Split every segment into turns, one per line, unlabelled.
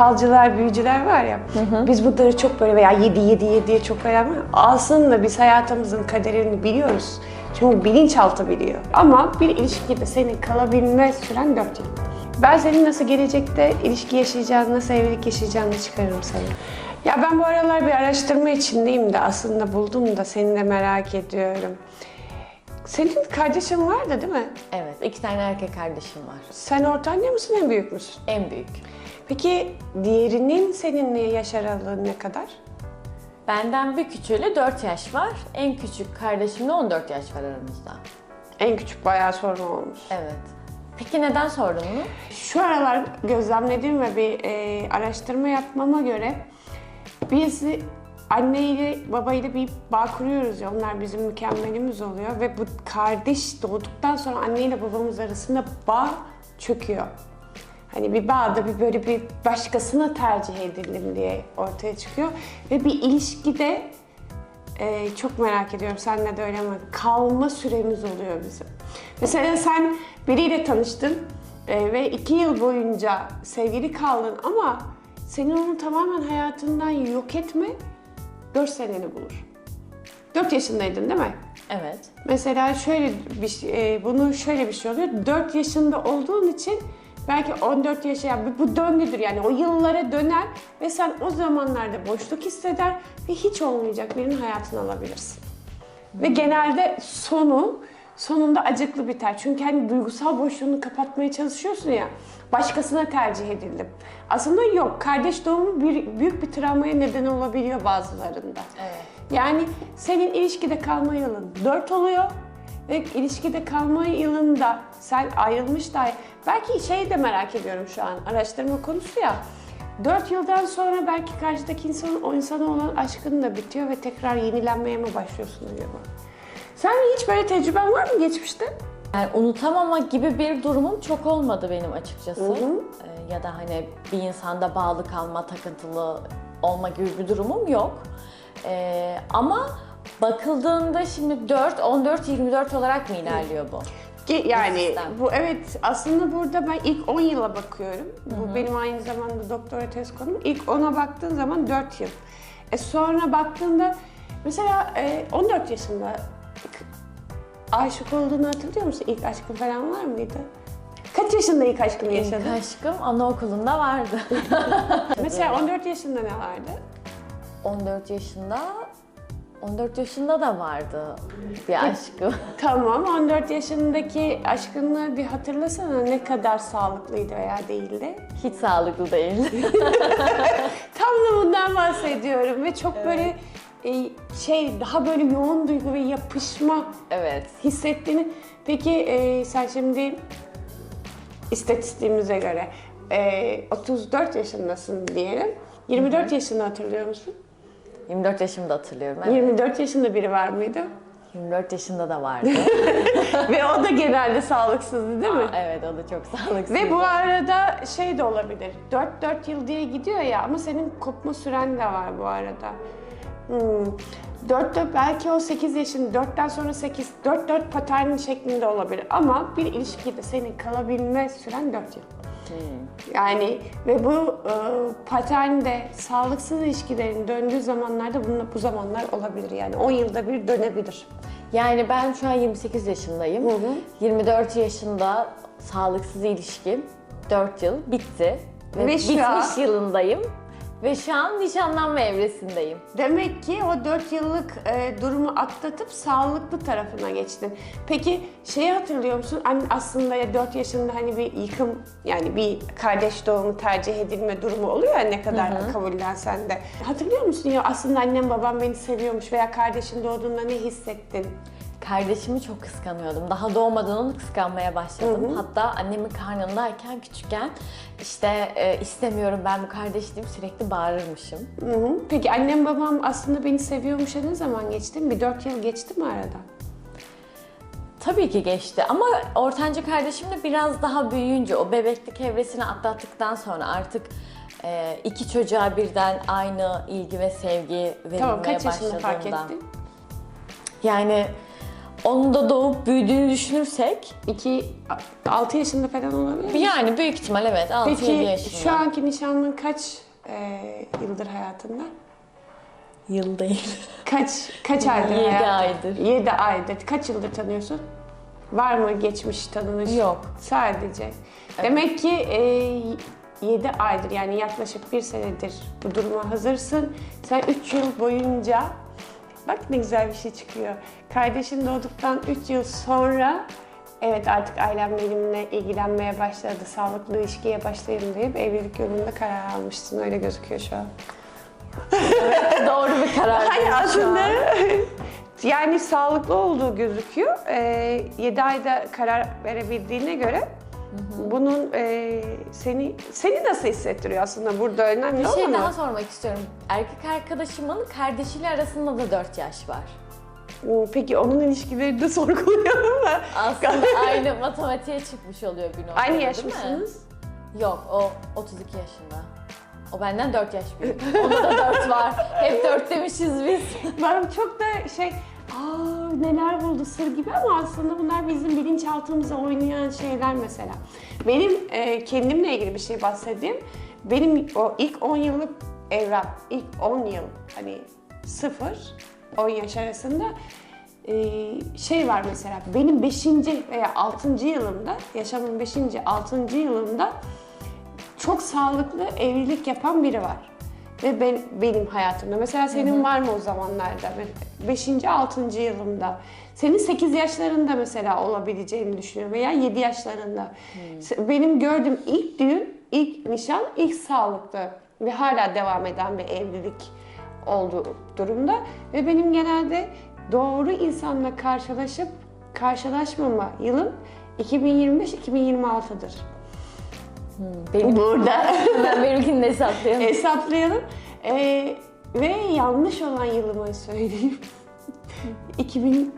falcılar, büyücüler var ya. Biz bunları çok böyle veya 7 7 7'ye çok önemli. Aslında biz hayatımızın kaderini biliyoruz. Çünkü bilinçaltı biliyor. Ama bir ilişkide senin kalabilme süren 4 yıl. Ben senin nasıl gelecekte ilişki yaşayacağını, nasıl evlilik yaşayacağını çıkarırım sana. Ya ben bu aralar bir araştırma içindeyim de aslında buldum da seni de merak ediyorum. Senin kardeşin vardı değil mi?
Evet, iki tane erkek kardeşim var.
Sen orta anne misin en büyük müsün?
En büyük.
Peki diğerinin seninle yaş aralığı ne kadar?
Benden bir küçüğüyle 4 yaş var. En küçük kardeşimle 14 yaş var aramızda.
En küçük bayağı sorun olmuş.
Evet. Peki neden sordun bunu?
Şu aralar gözlemlediğim ve bir e, araştırma yapmama göre biz anneyle babayla bir bağ kuruyoruz ya onlar bizim mükemmelimiz oluyor ve bu kardeş doğduktan sonra anneyle babamız arasında bağ çöküyor. Hani bir bağda bir böyle bir başkasına tercih edildim diye ortaya çıkıyor ve bir ilişkide ee, çok merak ediyorum seninle de öyle mi? Kalma süremiz oluyor bizim. Mesela sen biriyle tanıştın e, ve iki yıl boyunca sevgili kaldın ama senin onu tamamen hayatından yok etme 4 seneni bulur. 4 yaşındaydın değil mi?
Evet.
Mesela şöyle bir şey, e, bunu şöyle bir şey oluyor. 4 yaşında olduğun için belki 14 yaşa yani bu döngüdür yani o yıllara döner ve sen o zamanlarda boşluk hisseder ve hiç olmayacak birinin hayatını alabilirsin. Ve genelde sonu sonunda acıklı biter. Çünkü hani duygusal boşluğunu kapatmaya çalışıyorsun ya. Başkasına tercih edildim. Aslında yok. Kardeş doğumu bir, büyük bir travmaya neden olabiliyor bazılarında.
Evet.
Yani senin ilişkide kalma yılın 4 oluyor ve ilişkide kalma yılında sen ayrılmış dahi belki şey de merak ediyorum şu an araştırma konusu ya 4 yıldan sonra belki karşıdaki insanın o insana olan aşkın da bitiyor ve tekrar yenilenmeye mi başlıyorsun acaba? Sen hiç böyle tecrüben var mı geçmişte?
Yani unutamama gibi bir durumum çok olmadı benim açıkçası.
Hı hı.
Ee, ya da hani bir insanda bağlı kalma, takıntılı olma gibi bir durumum yok. Ee, ama bakıldığında şimdi 4, 14, 24 olarak mı ilerliyor bu?
Ki yani
sistem.
bu evet aslında burada ben ilk 10 yıla bakıyorum. Bu benim aynı zamanda doktora tez konum. İlk 10'a baktığın zaman 4 yıl. E sonra baktığında mesela e, 14 yaşında aşık olduğunu hatırlıyor musun? İlk aşkın falan var mıydı? Kaç yaşında ilk aşkını
İlk
yaşadın?
aşkım anaokulunda vardı.
Mesela 14 yaşında ne vardı?
14 yaşında 14 yaşında da vardı bir aşkım.
Tamam 14 yaşındaki aşkını bir hatırlasana ne kadar sağlıklıydı veya değildi.
Hiç sağlıklı değil.
Tam da bundan bahsediyorum ve çok böyle e, şey daha böyle yoğun duygu ve yapışma
evet.
hissettiğini. Peki e, sen şimdi istatistiğimize göre e, 34 yaşındasın diyelim. 24 yaşını hatırlıyor musun?
24 yaşımda hatırlıyorum. Evet.
24 yaşında biri var mıydı?
24 yaşında da vardı.
ve o da genelde sağlıksızdı değil mi?
evet o da çok sağlıksız.
Ve bu arada şey de olabilir. 4-4 yıl diye gidiyor ya ama senin kopma süren de var bu arada. Hmm. 4 4 belki o 8 yaşın 4'ten sonra 8 4 4 patern şeklinde olabilir ama bir ilişkide senin kalabilme süren 4 yıl. Yani ve bu e, paternde sağlıksız ilişkilerin döndüğü zamanlarda bunun bu zamanlar olabilir yani 10 yılda bir dönebilir.
Yani ben şu an 28 yaşındayım.
Hı hı.
24 yaşında sağlıksız ilişkim 4 yıl bitti. Ve,
Ve şu
bitmiş
an-
yılındayım. Ve şu an nişanlanma evresindeyim.
Demek ki o 4 yıllık e, durumu atlatıp sağlıklı tarafına geçtin. Peki şeyi hatırlıyor musun? An- Aslında ya 4 yaşında hani bir yıkım yani bir kardeş doğumu tercih edilme durumu oluyor ya ne kadar kabullensen de. Hatırlıyor musun ya aslında annem babam beni seviyormuş veya kardeşin doğduğunda ne hissettin?
Kardeşimi çok kıskanıyordum. Daha doğmadan onu kıskanmaya başladım. Hatta annemin karnındayken küçükken işte e, istemiyorum ben bu kardeşliğim sürekli bağırırmışım.
Hı hı. Peki annem babam aslında beni seviyormuş ne zaman geçti? Bir 4 yıl geçti mi aradan?
Tabii ki geçti ama ortanca kardeşim de biraz daha büyüyünce o bebeklik evresini atlattıktan sonra artık e, iki çocuğa birden aynı ilgi ve sevgi verilmeye
Tamam kaç yaşında
başladığında.
fark ettin?
Yani onun da doğup büyüdüğünü düşünürsek
2 6 yaşında falan olabilir. mi?
yani büyük ihtimal evet 6-7
Peki
yaşında.
şu anki nişanlın kaç e, yıldır hayatında?
Yıl değil.
Kaç kaç aydır?
Yedi aydır.
7 aydır. Kaç yıldır tanıyorsun? Var mı geçmiş tanınış?
Yok.
Sadece. Demek ki e, 7 aydır yani yaklaşık bir senedir bu duruma hazırsın. Sen 3 yıl boyunca bak ne güzel bir şey çıkıyor. Kardeşin doğduktan 3 yıl sonra evet artık ailem benimle ilgilenmeye başladı, sağlıklı ilişkiye başlayayım deyip evlilik yolunda karar almışsın. Öyle gözüküyor şu an.
Doğru bir karar.
Hayır aslında
an.
yani sağlıklı olduğu gözüküyor. Ee, 7 ayda karar verebildiğine göre bunun e, seni seni nasıl hissettiriyor aslında burada önemli
Bir
olan
şey daha sormak istiyorum. Erkek arkadaşımın kardeşiyle arasında da 4 yaş var.
Hmm, Peki onun ilişkilerini de sorgulayalım mı?
Aslında aynı matematiğe çıkmış oluyor bir noktada
Aynı
değil
yaş
mi?
mısınız?
Yok o 32 yaşında. O benden 4 yaş büyük. Onda da 4 var. Hep 4 demişiz biz.
Ben çok da şey neler buldu sır gibi ama aslında bunlar bizim bilinçaltımıza oynayan şeyler mesela. Benim e, kendimle ilgili bir şey bahsedeyim. Benim o ilk 10 yıllık evren, ilk 10 yıl hani 0 10 yaş arasında e, şey var mesela benim 5. veya 6. yılımda yaşamın 5. 6. yılımda çok sağlıklı evlilik yapan biri var. Ve ben, benim hayatımda. Mesela senin var mı o zamanlarda? 5. 6. yılımda. Senin 8 yaşlarında mesela olabileceğini düşünüyorum veya 7 yaşlarında. Se- Benim gördüğüm ilk düğün, ilk nişan, ilk sağlıklı ve hala devam eden bir evlilik olduğu durumda. Ve benim genelde doğru insanla karşılaşıp karşılaşmama yılım 2025-2026'dır.
Benim,
Burada.
ben benimkini de hesaplayalım.
hesaplayalım. Ee, ve yanlış olan yılımı söyleyeyim. 2000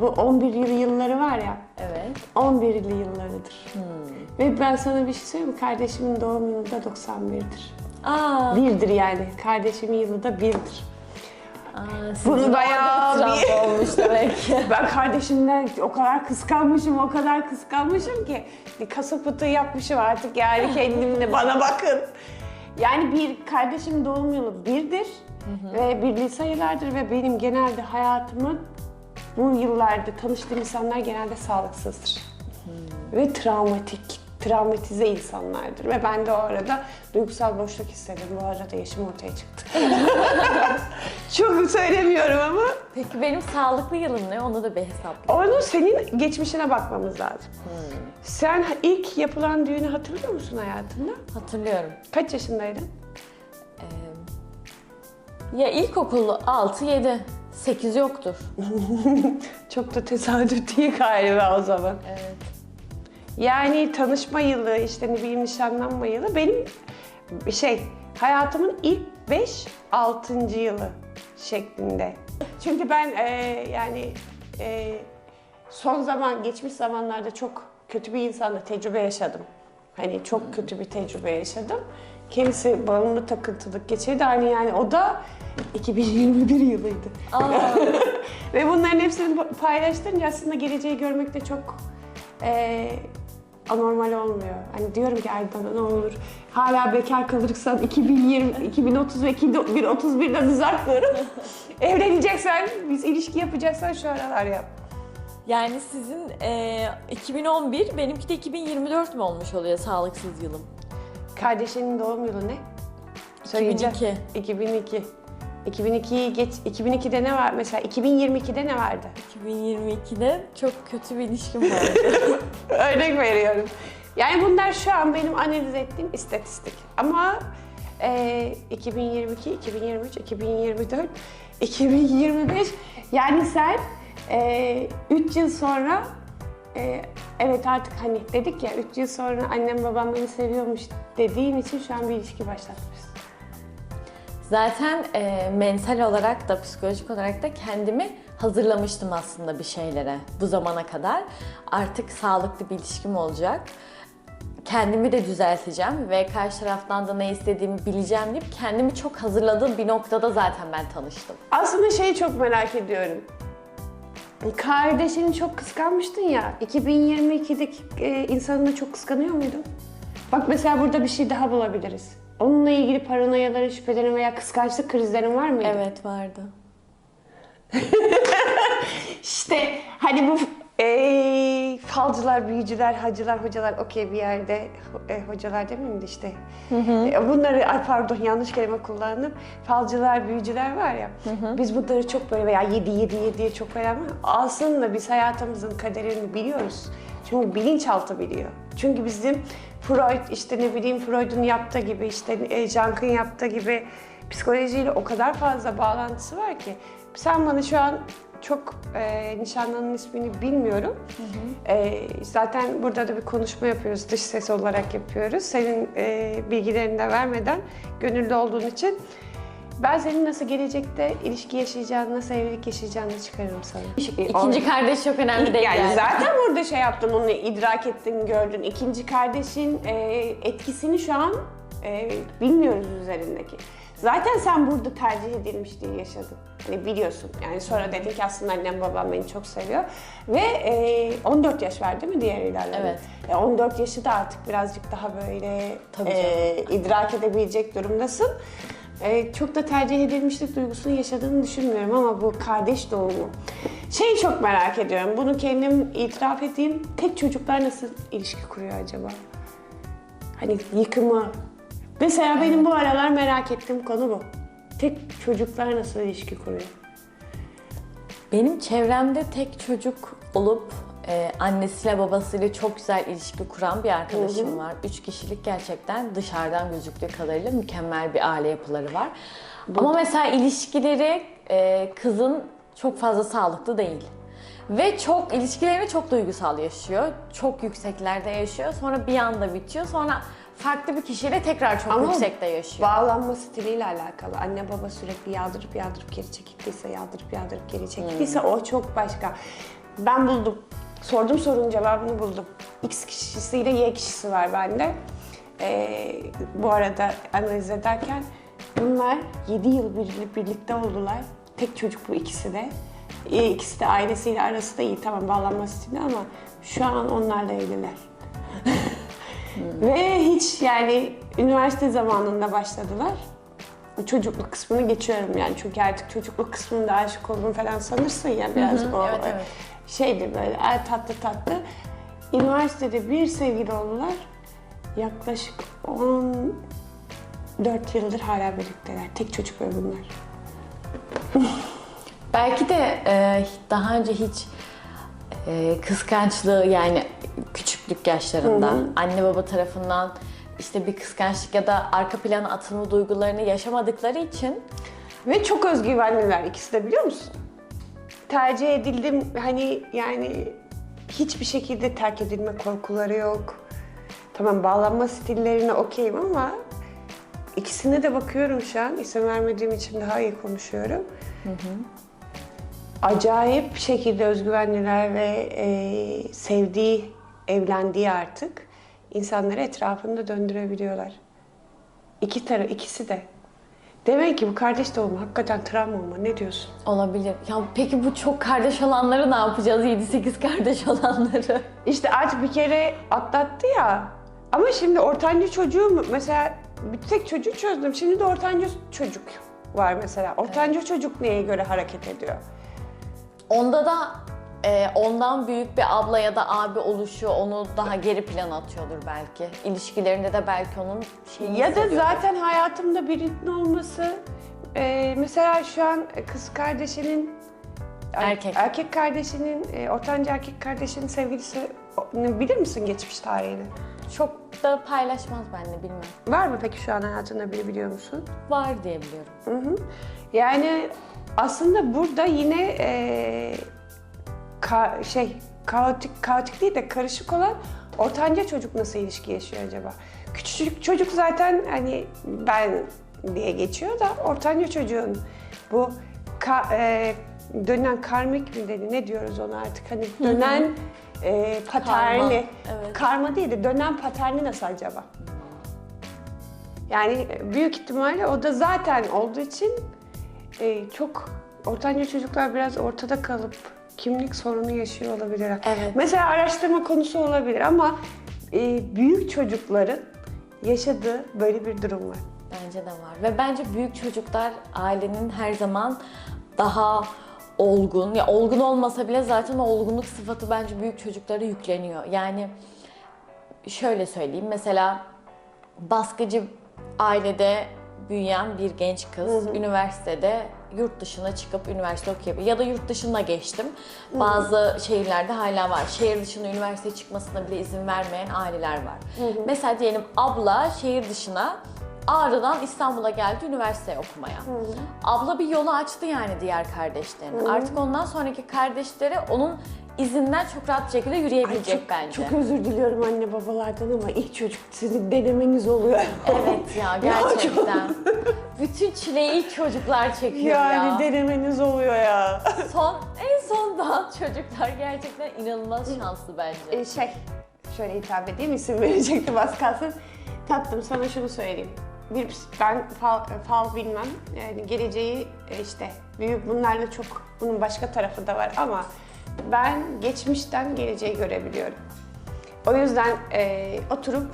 bu 11 yıl yılları var ya.
Evet.
11'li yıllarıdır. Ve ben sana bir şey söyleyeyim mi? Kardeşimin doğum yılı da 91'dir.
Aa,
Birdir yani. Kardeşimin yılı da birdir.
Aa
Bunu bayağı
travma olmuş demek ki.
Ben kardeşimden o kadar kıskanmışım, o kadar kıskanmışım ki kasa fıtığı yapmışım artık yani kendimle bana bakın. Yani bir kardeşim doğum yılı birdir ve birliği sayılardır ve benim genelde hayatımın bu yıllarda tanıştığım insanlar genelde sağlıksızdır. Ve travmatik, travmatize insanlardır. Ve ben de o arada duygusal boşluk hissettim. Bu arada yaşım ortaya çıktı. Çok söylemiyorum ama
Peki benim sağlıklı yılım ne? Onu da bir hesaplayalım.
Onu senin geçmişine bakmamız lazım. Sen ilk yapılan düğünü hatırlıyor musun hayatında?
Hatırlıyorum.
Kaç yaşındaydın?
Ee, ya ilkokul 6-7. 8 yoktur.
Çok da tesadüf değil galiba o zaman.
Evet.
Yani tanışma yılı, işte ne bileyim nişanlanma yılı benim şey hayatımın ilk 5-6. yılı şeklinde. Çünkü ben e, yani e, son zaman, geçmiş zamanlarda çok kötü bir insanla tecrübe yaşadım. Hani çok kötü bir tecrübe yaşadım. Kendisi bağımlı takıntılık geçirdi. Hani yani o da 2021 yılıydı.
Aa,
Ve bunların hepsini paylaştırınca aslında geleceği görmek de çok eee, anormal olmuyor. Hani diyorum ki Erdoğan'a ne olur hala bekar kalırsan 2020, 2030 ve 2031'den uzak dur. Evleneceksen, biz ilişki yapacaksan şu aralar yap.
yani sizin e, 2011, benimki de 2024 mü olmuş oluyor sağlıksız yılım?
Kardeşinin doğum yılı ne? Söyleyeceğim.
2002.
2002. 2002'yi geç, 2002'de ne var? Mesela 2022'de ne vardı?
2022'de çok kötü bir ilişkim vardı.
Örnek veriyorum. Yani bunlar şu an benim analiz ettiğim istatistik. Ama e, 2022, 2023, 2024, 2025 yani sen 3 yıl sonra e, evet artık hani dedik ya 3 yıl sonra annem babam beni seviyormuş dediğin için şu an bir ilişki başlatmışsın.
Zaten e, mental olarak da psikolojik olarak da kendimi hazırlamıştım aslında bir şeylere bu zamana kadar. Artık sağlıklı bir ilişkim olacak. Kendimi de düzelteceğim ve karşı taraftan da ne istediğimi bileceğim deyip kendimi çok hazırladığım bir noktada zaten ben tanıştım.
Aslında şeyi çok merak ediyorum. Kardeşini çok kıskanmıştın ya. 2022'deki e, insanını çok kıskanıyor muydun? Bak mesela burada bir şey daha bulabiliriz. Onunla ilgili paranoyaların, şüphelerin veya kıskançlık krizlerin var mıydı?
Evet vardı.
İşte hani bu e, falcılar, büyücüler, hacılar, hocalar okey bir yerde e, hocalar demeyeyim de işte E, bunları ay pardon yanlış kelime kullandım. Falcılar, büyücüler var ya. Biz bunları çok böyle veya 7 7 7'ye çok böyle ama aslında biz hayatımızın kaderini biliyoruz. Çünkü bilinçaltı biliyor. Çünkü bizim Freud işte ne bileyim Freud'un yaptığı gibi işte e, Jung'ın yaptığı gibi psikolojiyle o kadar fazla bağlantısı var ki sen bana şu an çok e, nişanlının ismini bilmiyorum. E, zaten burada da bir konuşma yapıyoruz, dış ses olarak yapıyoruz. Senin e, bilgilerini de vermeden gönüllü olduğun için ben senin nasıl gelecekte ilişki yaşayacağını, nasıl evlilik yaşayacağını çıkarırım sana.
İkinci kardeş çok önemli değil
yani,
yani.
zaten burada şey yaptın, onu idrak ettin, gördün. İkinci kardeşin e, etkisini şu an e, bilmiyoruz üzerindeki. Zaten sen burada tercih edilmiş diye yaşadın. Hani biliyorsun. Yani sonra dedin ki aslında annem babam beni çok seviyor. Ve e, 14 yaş var değil mi diğer ilerleme?
Evet.
E, 14 yaşı da artık birazcık daha böyle
Tabii
e, idrak edebilecek durumdasın. E, çok da tercih edilmişlik duygusunu yaşadığını düşünmüyorum ama bu kardeş doğumu. Şeyi çok merak ediyorum. Bunu kendim itiraf edeyim. Tek çocuklar nasıl ilişki kuruyor acaba? Hani yıkımı. Mesela benim bu aralar merak ettiğim konu bu. Tek çocuklar nasıl ilişki kuruyor?
Benim çevremde tek çocuk olup e, annesiyle babasıyla çok güzel ilişki kuran bir arkadaşım var. Üç kişilik gerçekten dışarıdan gözüktüğü kadarıyla mükemmel bir aile yapıları var. Ama mesela ilişkileri e, kızın çok fazla sağlıklı değil. Ve çok ilişkilerini çok duygusal yaşıyor. Çok yükseklerde yaşıyor. Sonra bir anda bitiyor. Sonra farklı bir kişiyle tekrar çok
Ama
yüksekte yaşıyor.
Bağlanma stiliyle alakalı. Anne baba sürekli yağdırıp yağdırıp geri çekildiyse, yağdırıp yağdırıp geri çekildiyse o çok başka. Ben buldum. Sordum sorunun cevabını buldum. X kişisiyle Y kişisi var bende. Ee, bu arada analiz ederken bunlar 7 yıl bir- birlikte oldular. Tek çocuk bu ikisi de. Ee, İkisi de ailesiyle arası da iyi tamam bağlanma stili ama şu an onlarla evliler. Ve hiç yani üniversite zamanında başladılar. Çocukluk kısmını geçiyorum yani çünkü artık çocukluk kısmında aşık oldum falan sanırsın ya biraz o
evet, evet.
Şeydi böyle ay tatlı tatlı. Üniversitede bir sevgili oldular. Yaklaşık 14 yıldır hala birlikteler. Tek çocuk ve bunlar.
Belki de e, daha önce hiç e, kıskançlığı yani küçüklük yaşlarında anne baba tarafından işte bir kıskançlık ya da arka plana atılma duygularını yaşamadıkları için
Ve çok özgüvenliler ikisi de biliyor musun? Tercih edildim hani yani hiçbir şekilde terk edilme korkuları yok. Tamam bağlanma stillerine okeyim ama ikisine de bakıyorum şu an. İsim vermediğim için daha iyi konuşuyorum. Acayip şekilde özgüvenliler ve e, sevdiği, evlendiği artık insanları etrafında döndürebiliyorlar. İki tarafı, ikisi de. Demek ki bu kardeş doğumu hakikaten travma mı? Ne diyorsun?
olabilir. Ya peki bu çok kardeş olanları ne yapacağız? 7-8 kardeş olanları.
İşte artık bir kere atlattı ya. Ama şimdi ortanca çocuğu mu- mesela bir tek çocuğu çözdüm. Şimdi de ortanca çocuk var mesela. Ortanca çocuk neye göre hareket ediyor?
Onda da e, ondan büyük bir abla ya da abi oluşu onu daha geri plana atıyordur belki. İlişkilerinde de belki onun şeyini
Ya da
hissediyordur.
zaten hayatımda birinin olması e, mesela şu an kız kardeşinin
Erkek.
erkek kardeşinin e, ortanca erkek kardeşinin sevgilisi o- bilir misin geçmiş tarihini?
çok da paylaşmaz benimle bilmem.
Var mı peki şu an hayatında biri biliyor musun?
Var diye biliyorum.
Yani aslında burada yine e, ka- şey kaotik kaotik değil de karışık olan ortanca çocuk nasıl ilişki yaşıyor acaba? Küçücük çocuk zaten hani ben diye geçiyor da ortanca çocuğun bu ka- e, dönen karmik mi dedi ne diyoruz ona artık hani dönen e, paterni
Karma, evet.
karma değil de dönen paterni nasıl acaba? Yani büyük ihtimalle o da zaten olduğu için e, çok ortanca çocuklar biraz ortada kalıp kimlik sorunu yaşıyor olabilirler.
Evet.
Mesela araştırma konusu olabilir ama e, büyük çocukların yaşadığı böyle bir durum var.
Bence de var. Ve bence büyük çocuklar ailenin her zaman daha olgun, ya olgun olmasa bile zaten o olgunluk sıfatı bence büyük çocuklara yükleniyor. Yani şöyle söyleyeyim mesela baskıcı ailede büyüyen bir genç kız üniversitede yurt dışına çıkıp üniversite okuyabilir. Ya da yurt dışına geçtim. Bazı şehirlerde hala var. Şehir dışına üniversite çıkmasına bile izin vermeyen aileler var. Mesela diyelim abla şehir dışına Ağrı'dan İstanbul'a geldi üniversite okumaya. Abla bir yolu açtı yani diğer kardeşlerine. Artık ondan sonraki kardeşleri onun izinden çok rahat bir şekilde yürüyebilecek
çok,
bence.
çok özür diliyorum anne babalardan ama ilk çocuk sizin denemeniz oluyor.
Evet ya gerçekten. Bütün çileyi ilk çocuklar çekiyor
yani
ya.
denemeniz oluyor ya.
Son, en son doğan çocuklar gerçekten inanılmaz şanslı bence.
E, şey, şöyle hitap edeyim, isim verecektim az kalsın. Tatlım sana şunu söyleyeyim. Bir, ben fal, fal bilmem. Yani geleceği e, işte büyük bunlarla çok bunun başka tarafı da var ama ben geçmişten geleceği görebiliyorum. O yüzden e, oturup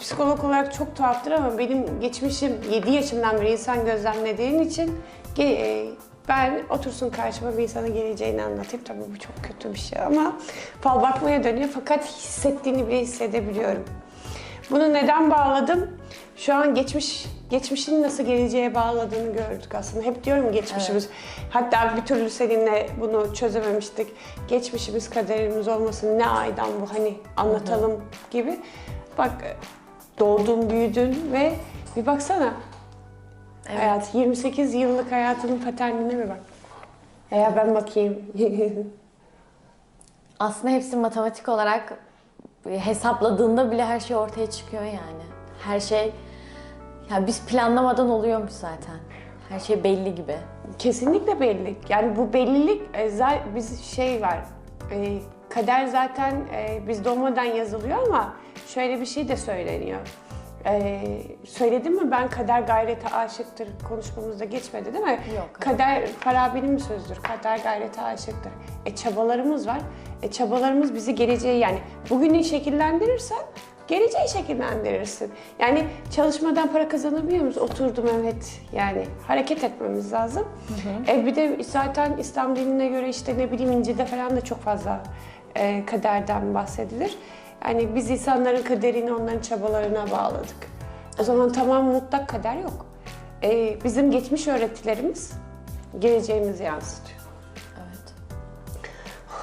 psikolog olarak çok tuhaftır ama benim geçmişim 7 yaşımdan beri insan gözlemlediğin için e, ben otursun karşıma bir insana geleceğini anlatayım. Tabii bu çok kötü bir şey ama fal bakmaya dönüyor fakat hissettiğini bile hissedebiliyorum. Bunu neden bağladım? Şu an geçmiş geçmişin nasıl geleceğe bağladığını gördük aslında. Hep diyorum geçmişimiz. Hatta bir türlü seninle bunu çözememiştik. Geçmişimiz kaderimiz olmasın ne aydan bu hani anlatalım gibi. Bak doğdun, büyüdün ve bir baksana.
Evet.
Hayat 28 yıllık hayatının paternine bir bak. Eğer ben bakayım.
Aslında hepsi matematik olarak hesapladığında bile her şey ortaya çıkıyor yani. Her şey, yani biz planlamadan oluyormuş zaten. Her şey belli gibi.
Kesinlikle belli. Yani bu bellilik e, za- biz şey var. e, kader zaten e, biz doğmadan yazılıyor ama şöyle bir şey de söyleniyor. E, söyledim mi ben kader gayrete aşıktır konuşmamızda geçmedi değil mi?
Yok.
Kader Farabi'nin bir sözdür. Kader gayrete aşıktır. E çabalarımız var. E çabalarımız bizi geleceğe yani bugünü şekillendirirsen geleceği şekillendirirsin. Yani çalışmadan para kazanabiliyor muyuz? Oturdum evet. Yani hareket etmemiz lazım. E bir de zaten İslam dinine göre işte ne bileyim İncil'de falan da çok fazla e, kaderden bahsedilir. Yani biz insanların kaderini onların çabalarına bağladık. O zaman tamam mutlak kader yok. E, bizim geçmiş öğretilerimiz geleceğimizi yansıtıyor.
Evet.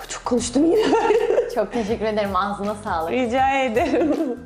Çok konuştum yine.
Çok teşekkür ederim. Ağzına sağlık.
Rica ederim.